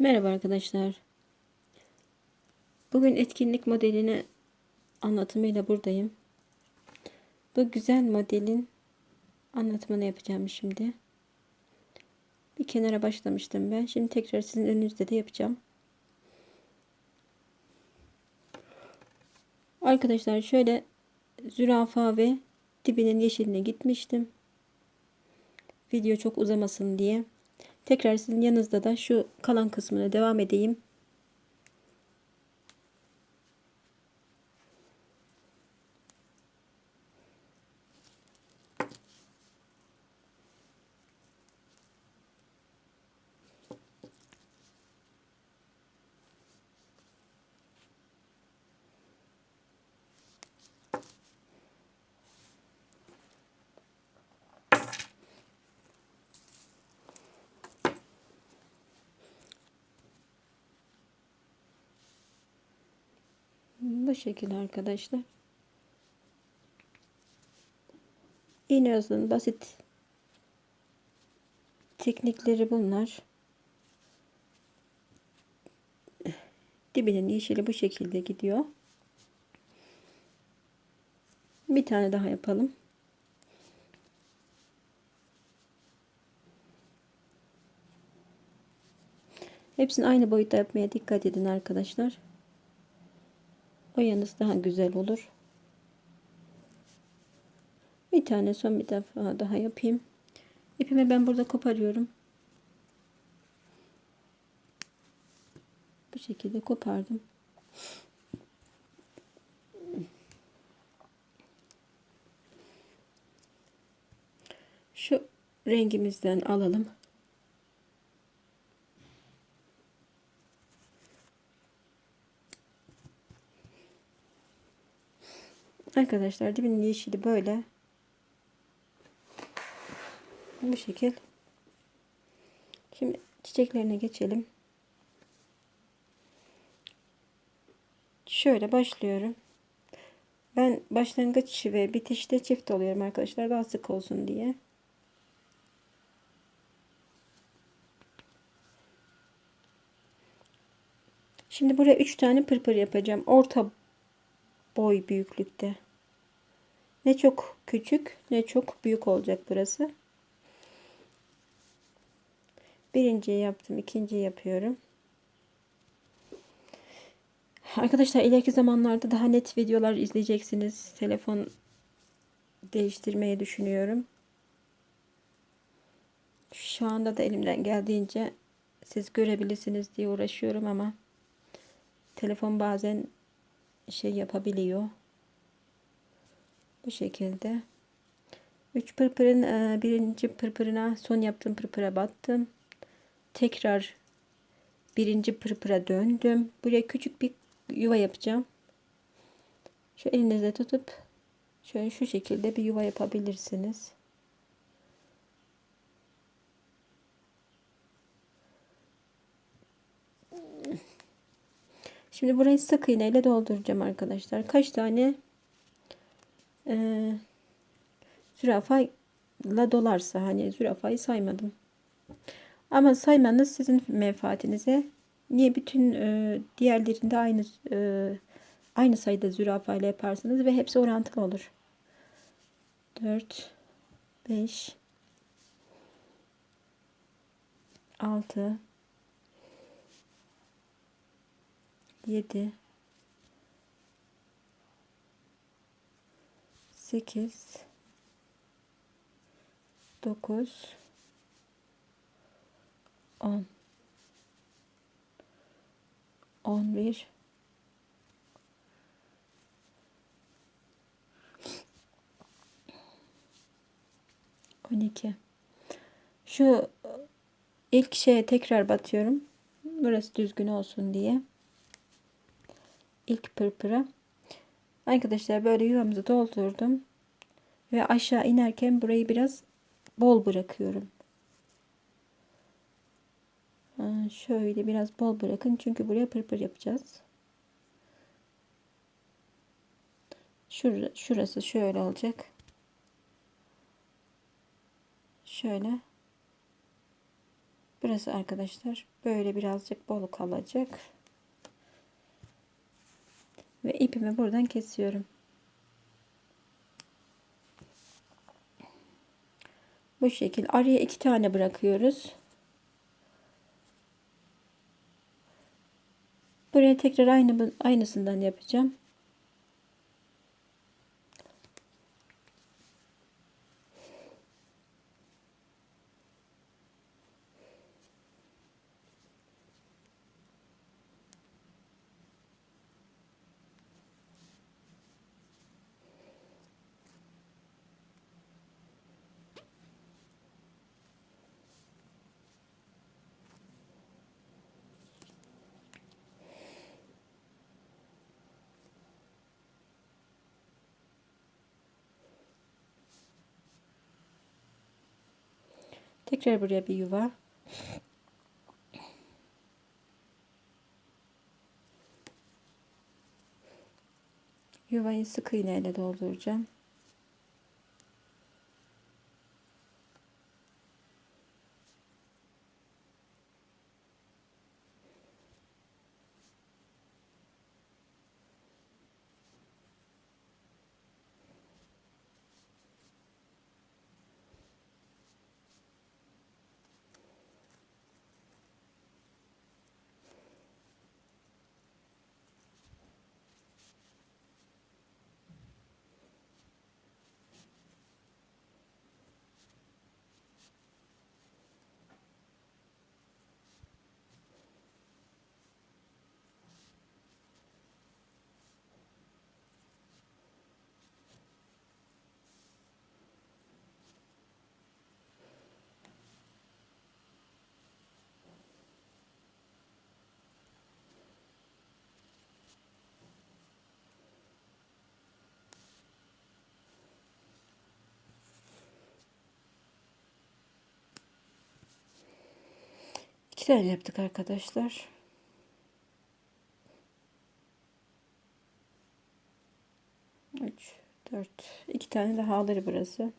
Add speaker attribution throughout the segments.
Speaker 1: Merhaba arkadaşlar. Bugün etkinlik modelini anlatımıyla buradayım. Bu güzel modelin anlatımını yapacağım şimdi. Bir kenara başlamıştım ben. Şimdi tekrar sizin önünüzde de yapacağım. Arkadaşlar şöyle zürafa ve dibinin yeşiline gitmiştim. Video çok uzamasın diye. Tekrar sizin yanınızda da şu kalan kısmına devam edeyim. Bu şekilde arkadaşlar. İğne basit teknikleri bunlar. Dibinin yeşili bu şekilde gidiyor. Bir tane daha yapalım. Hepsini aynı boyutta yapmaya dikkat edin arkadaşlar. Boyanız daha güzel olur. Bir tane son bir defa daha yapayım. İpimi ben burada koparıyorum. Bu şekilde kopardım. Şu rengimizden alalım. Arkadaşlar dibinin yeşili böyle. Bu şekil. Şimdi çiçeklerine geçelim. Şöyle başlıyorum. Ben başlangıç ve bitişte çift oluyorum arkadaşlar. Daha sık olsun diye. Şimdi buraya 3 tane pırpır yapacağım. Orta boy büyüklükte. Ne çok küçük ne çok büyük olacak burası. Birinci yaptım. ikinci yapıyorum. Arkadaşlar ileriki zamanlarda daha net videolar izleyeceksiniz. Telefon değiştirmeyi düşünüyorum. Şu anda da elimden geldiğince siz görebilirsiniz diye uğraşıyorum ama telefon bazen şey yapabiliyor. Bu şekilde. 3 pırpırın e, birinci pırpırına son yaptığım pırpıra battım. Tekrar birinci pırpıra döndüm. Buraya küçük bir yuva yapacağım. Şu elinizle tutup şöyle şu şekilde bir yuva yapabilirsiniz. Şimdi burayı sık iğne ile dolduracağım arkadaşlar. Kaç tane e, zürafa ile dolarsa hani zürafayı saymadım. Ama saymanız sizin menfaatinize. Niye bütün e, diğerlerinde aynı e, aynı sayıda zürafa ile yaparsınız ve hepsi orantılı olur. 4 5 6 7 8 9 10 11 12 şu ilk şeye tekrar batıyorum. Burası düzgün olsun diye. İlk pırpıra arkadaşlar böyle yuvamızı doldurdum ve aşağı inerken burayı biraz bol bırakıyorum şöyle biraz bol bırakın çünkü buraya pırpır yapacağız. Şur şurası şöyle olacak. Şöyle. Burası arkadaşlar böyle birazcık bol kalacak. Ve ipimi buradan kesiyorum. Bu şekil araya iki tane bırakıyoruz. Buraya tekrar aynı aynısından yapacağım. Tekrar buraya bir yuva. Yuvayı sık iğne ile dolduracağım. İki tane yaptık arkadaşlar. Üç, dört. İki tane daha alır burası.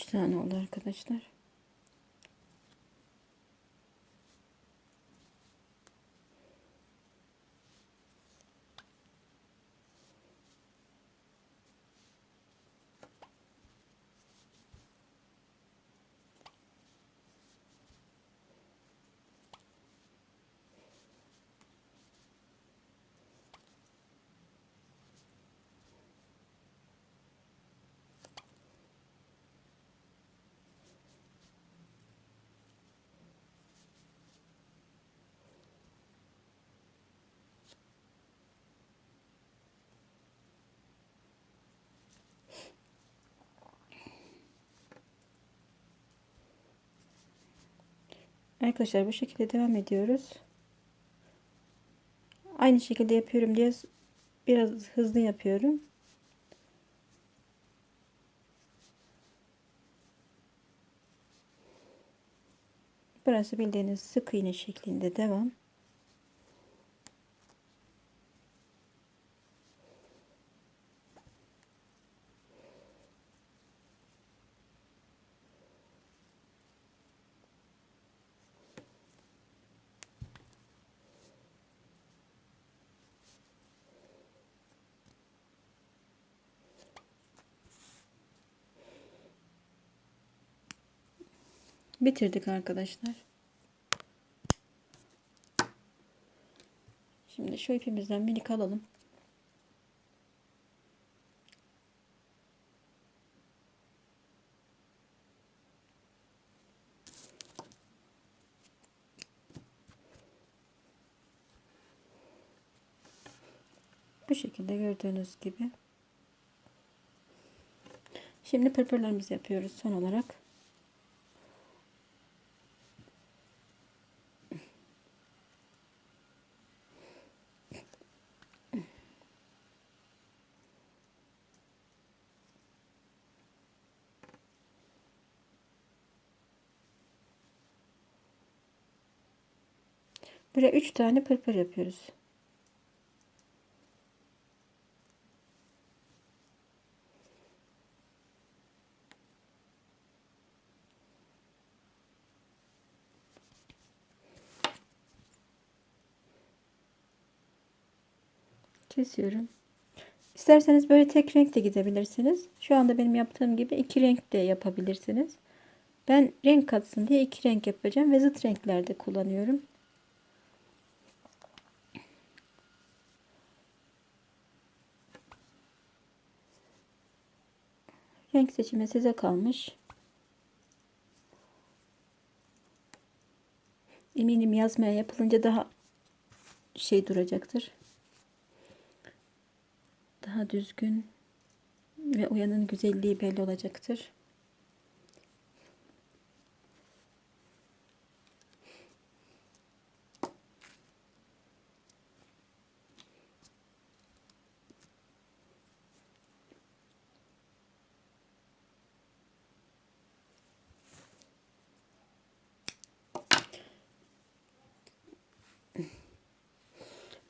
Speaker 1: Üç tane oldu arkadaşlar. Arkadaşlar bu şekilde devam ediyoruz. Aynı şekilde yapıyorum diye biraz hızlı yapıyorum. Burası bildiğiniz sık iğne şeklinde devam. Bitirdik arkadaşlar. Şimdi şu ipimizden minik alalım. Bu şekilde gördüğünüz gibi. Şimdi pırpırlarımızı yapıyoruz son olarak. Buraya 3 tane pırpır yapıyoruz. Kesiyorum. İsterseniz böyle tek renk de gidebilirsiniz. Şu anda benim yaptığım gibi iki renk de yapabilirsiniz. Ben renk katsın diye iki renk yapacağım ve zıt renklerde kullanıyorum. Renk seçimi size kalmış. Eminim yazmaya yapılınca daha şey duracaktır. Daha düzgün ve uyanın güzelliği belli olacaktır.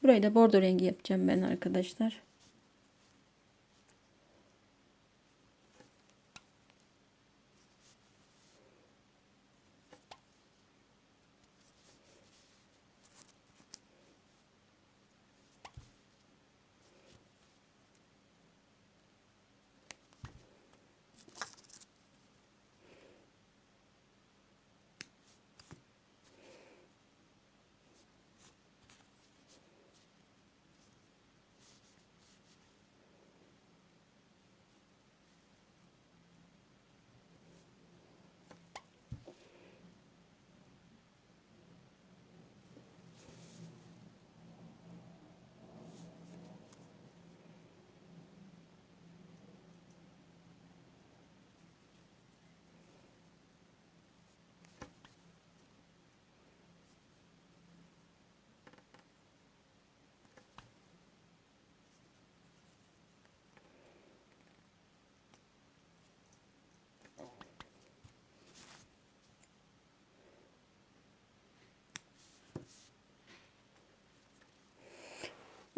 Speaker 1: Burayı da bordo rengi yapacağım ben arkadaşlar.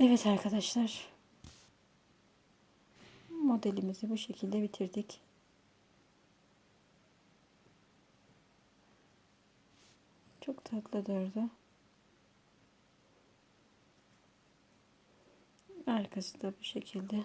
Speaker 1: Evet arkadaşlar. Modelimizi bu şekilde bitirdik. Çok tatlı durdu. Arkası da bu şekilde.